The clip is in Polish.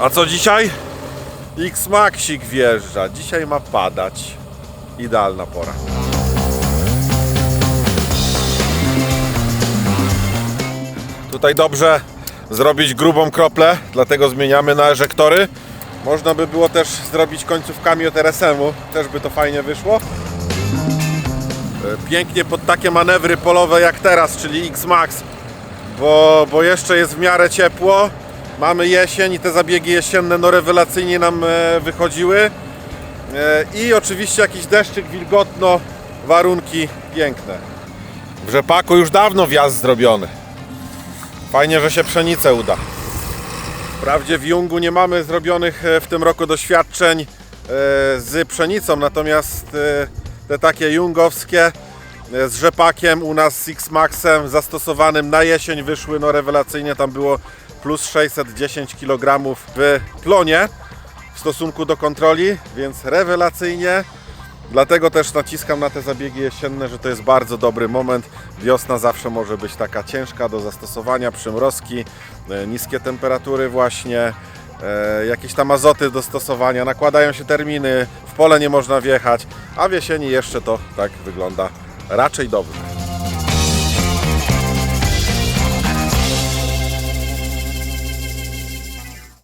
A co dzisiaj? X-Maxik wjeżdża. Dzisiaj ma padać. Idealna pora. Tutaj dobrze zrobić grubą kroplę, dlatego zmieniamy na eżektory. Można by było też zrobić końcówkami od RSM-u, też by to fajnie wyszło. E, Pięknie pod takie manewry polowe jak teraz, czyli X-Max, bo, bo jeszcze jest w miarę ciepło. Mamy jesień i te zabiegi jesienne no rewelacyjnie nam e, wychodziły. E, I oczywiście jakiś deszczyk, wilgotno, warunki piękne. W rzepaku już dawno wjazd zrobiony. Fajnie, że się pszenicę uda. Wprawdzie w Jungu nie mamy zrobionych e, w tym roku doświadczeń z pszenicą, natomiast te takie jungowskie z rzepakiem u nas z X-Maxem zastosowanym na jesień wyszły no rewelacyjnie, tam było plus 610 kg w plonie w stosunku do kontroli, więc rewelacyjnie. Dlatego też naciskam na te zabiegi jesienne, że to jest bardzo dobry moment. Wiosna zawsze może być taka ciężka do zastosowania, przymrozki, e, niskie temperatury właśnie, e, jakieś tam azoty do stosowania, nakładają się terminy, w pole nie można wjechać, a w jesieni jeszcze to tak wygląda raczej dobrze.